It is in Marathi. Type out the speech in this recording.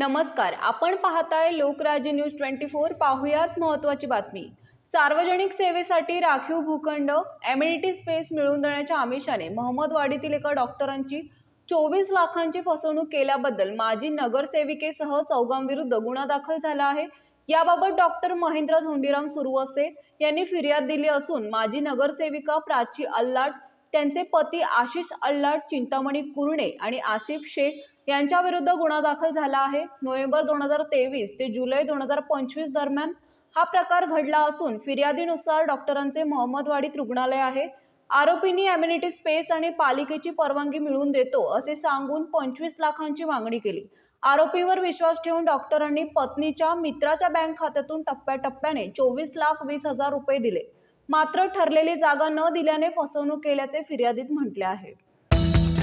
नमस्कार आपण पाहताय लोकराज्य न्यूज ट्वेंटी फोर. पाहुयात महत्त्वाची बातमी. सार्वजनिक सेवेसाठी राखीव भूखंड एम्युनिटी स्पेस मिळवून देण्याच्या आमिषाने महमदवाडीतील एका डॉक्टरांची चोवीस लाखांची फसवणूक केल्याबद्दल माजी नगरसेविकेसह चौघांविरुद्ध गुन्हा दाखल झाला आहे. याबाबत डॉक्टर महेंद्र धोंडीराम सुरवसे यांनी फिर्याद दिली असून माजी नगरसेविका प्राची अल्लाट त्यांचे पती आशिष अल्लाट चिंतामणी कुरणे आणि आसिफ शेख यांच्याविरुद्ध गुन्हा दाखल झाला आहे. नोव्हेंबर दोन हजार तेवीस ते जुलै दोन हजार पंचवीस दरम्यान हा प्रकार घडला असून फिर्यादीनुसार डॉक्टरांचे मोहम्मदवाडीत रुग्णालय आहे. आरोपींनी अम्युनिटी स्पेस आणि पालिकेची परवानगी मिळवून देतो असे सांगून पंचवीस लाखांची मागणी केली. आरोपीवर विश्वास ठेवून डॉक्टरांनी पत्नीच्या मित्राच्या बँक खात्यातून टप्प्याटप्प्याने चोवीस लाख वीस हजार रुपये दिले. मात्र ठरलेली जागा न दिल्याने फसवणूक केल्याचे फिर्यादीत म्हटले आहे.